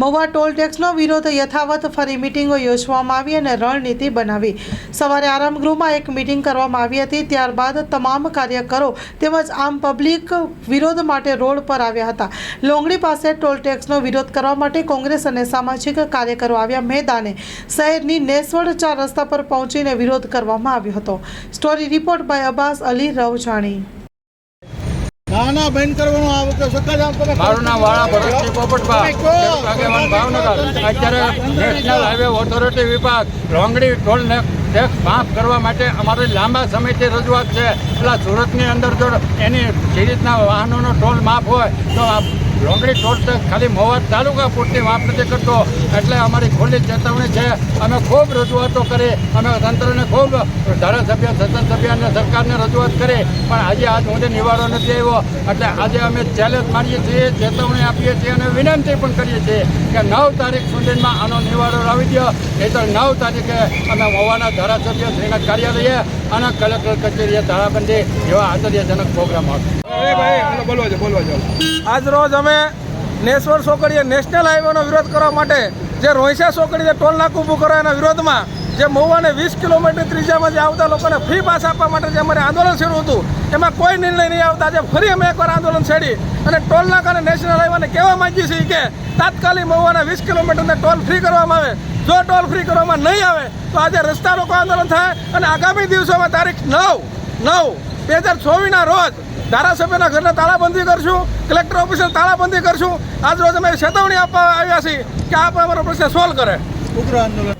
Mahuva toll ટેક્સનો વિરોધ યથાવત ફરી મિટિંગો યોજવામાં આવી અને રણનીતિ બનાવી. સવારે આરામગૃહમાં એક મિટિંગ કરવામાં આવી હતી. ત્યારબાદ તમામ કાર્યકરો તેમજ આમ પબ્લિક વિરોધ માટે રોડ પર આવ્યા હતા. લોંગડી પાસે ટોલ ટેક્સનો વિરોધ કરવા માટે કોંગ્રેસ અને સામાજિક કાર્યકરો આવ્યા મેદાને. શહેરની નેસવડ ચાર રસ્તા પર પહોંચીને વિરોધ કરવામાં આવ્યો હતો. Story report by Abbas Ali Ravjani. ના બેન કરવાનો આ વખતે સક્કાજામ તમે મારું નામ વાળા ભરતસિંહ પોપટભા. ભાવનગર. અત્યારે નેશનલ હાઈવે ઓથોરિટી વિભાગ રોંગડી ટોલ ને ટેક્સ માફ કરવા માટે અમારી લાંબા સમયથી રજૂઆત છે. પેલા સુરતની અંદર જો એની જે રીતના વાહનોનો ટોલ માફ હોય, તો આ લોંગડી ટોલ ટેક્સ ખાલી મોવાદ તાલુકા પૂરતી માફ નથી કરતો. એટલે અમારી ખુલ્લી ચેતવણી છે. અમે ખૂબ રજૂઆતો કરી, અમે તંત્રને ખૂબ ધારાસભ્ય સભ્ય અને સરકારને રજૂઆત કરી. પણ આજે આજ સુધી નિવારો નથી આવ્યો, એટલે આજે અમે ચેલેન્જ મારીએ છીએ, ચેતવણી આપીએ છીએ અને વિનંતી પણ કરીએ છીએ. કે નવ તારીખ સુધીમાં આનો નિવારો લાવી દો એ તો નવ તારીખે અમે મવાના ધારાસભ્ય શ્રીના કાર્યાલયે અને કલેક્ટર કચેરીએ તાળાબંધી જેવા આશ્ચર્યજનક પ્રોગ્રામ આવશે આજ રોજ અમે નેશ્વર સોકડીએ નેશનલ હાઈવેનો વિરોધ કરવા માટે જે રોહિસા સોકડીએ ટોલ નાકું ઊભું કરવા એના વિરોધમાં જે મહુવાને વીસ કિલોમીટર ત્રીજામાં જે આવતા લોકોને ફ્રી પાસ આપવા માટે જે અમારે આંદોલન શરૂ હતું, એમાં કોઈ નિર્ણય નહીં આવતા. આજે ફરી અમે એકવાર આંદોલન છેડી અને ટોલ નાકાને નેશનલ હાઈવેને કહેવા માંગીએ છીએ કે તાત્કાલિક મહુવાના વીસ કિલોમીટરને ટોલ ફ્રી કરવામાં આવે. જો ટોલ ફ્રી કરવામાં નહીં આવે, તો આજે રસ્તા રોકો આંદોલન થાય અને આગામી દિવસોમાં તારીખ નવ નવ, બે હજાર ચોવીસના રોજ ધારાસભ્યના ઘરને તાળાબંધી કરશું, કલેક્ટર ઓફિસને તાળાબંધી કરશું. આજ રોજ અમે ચેતવણી આપવા આવ્યા છીએ કે આપ અમારો પ્રશ્ન સોલ્વ કરે. ઉગ્ર આંદોલન.